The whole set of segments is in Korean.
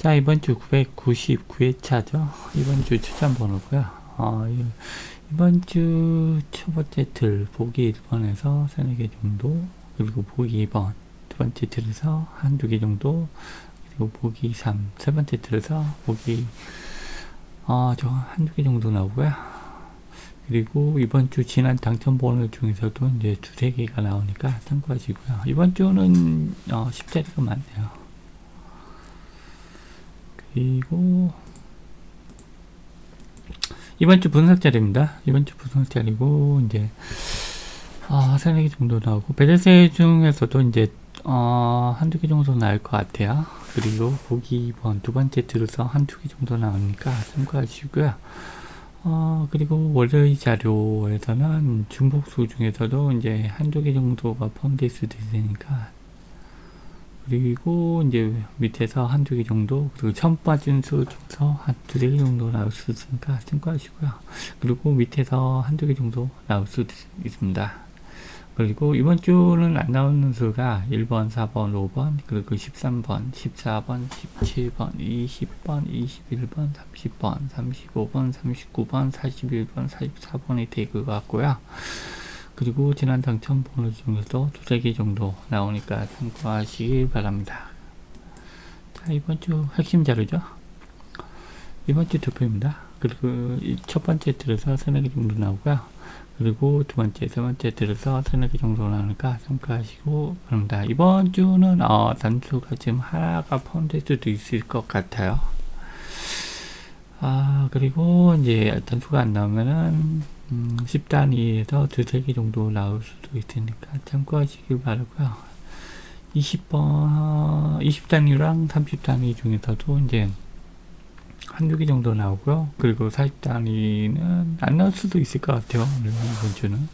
자, 이번 주 999회차죠. 이번 주 추천 번호고요. 어, 이- 이번 주 첫 번째 틀, 보기 1번에서 세네 개 정도, 그리고 보기 2번, 두 번째 틀에서 한두 개 정도, 그리고 보기 3, 세 번째 틀에서 보기, 어, 저 한두 개 정도 나오고요. 그리고 이번 주 지난 당첨 번호 중에서도 이제 두세 개가 나오니까 참고하시고요. 이번 주는 어, 10자리가 많네요. 그리고 이번 주 분석 자리입니다. 이번 주 분석 자리고 이제 아, 세네 개 정도 나오고 베데세 중에서도 이제 어, 한두 개 정도 나올 것 같아요. 그리고 보기 2번 두 번째 들어서 한두 개 정도 나오니까 참고하시고요. 어, 그리고 월요일 자료에서는 중복수 중에서도 이제 한두 개 정도가 포함될 수도 있으니까 그리고 이제 밑에서 한두 개 정도 그리고 처음 빠진 수 중에서 한 두세 개 정도 나올 수 있으니까 참고하시고요. 그리고 밑에서 한두 개 정도 나올 수도 있습니다. 그리고 이번 주는 안 나오는 수가 1번, 4번, 5번, 그리고 13번, 14번, 17번, 20번, 21번, 30번, 35번, 39번, 41번, 44번이 될 것 같고요. 그리고 지난 당첨 번호 중에서 두세 개 정도 나오니까 참고하시길 바랍니다. 자, 이번 주 핵심 자료죠. 이번 주 투표입니다. 그리고 이첫 번째 틀에서 세네 개 정도 나오고요. 그리고 두 번째, 세 번째 들어서 세네 개 정도 나오니까 참고하시고 바랍니다. 이번 주는 어, 단수가 지금 하나가 포함될 수도 있을 것 같아요. 아 그리고 이제 단수가 안 나오면은 음, 10단위에서 두세 개 정도 나올 수도 있으니까 참고하시길 바라고요. 20번, 20단위랑 30단위 중에서도 이제 한두 개 정도 나오고요. 그리고 40단위는 안 나올 수도 있을 것 같아요. 이번 주는.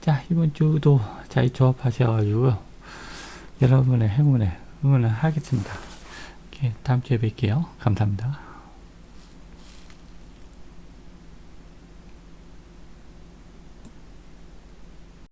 자, 이번 주도 잘 조합하셔가지고 여러분의 행운에 응원을 하겠습니다. 이렇게 다음 주에 뵐게요. 감사합니다.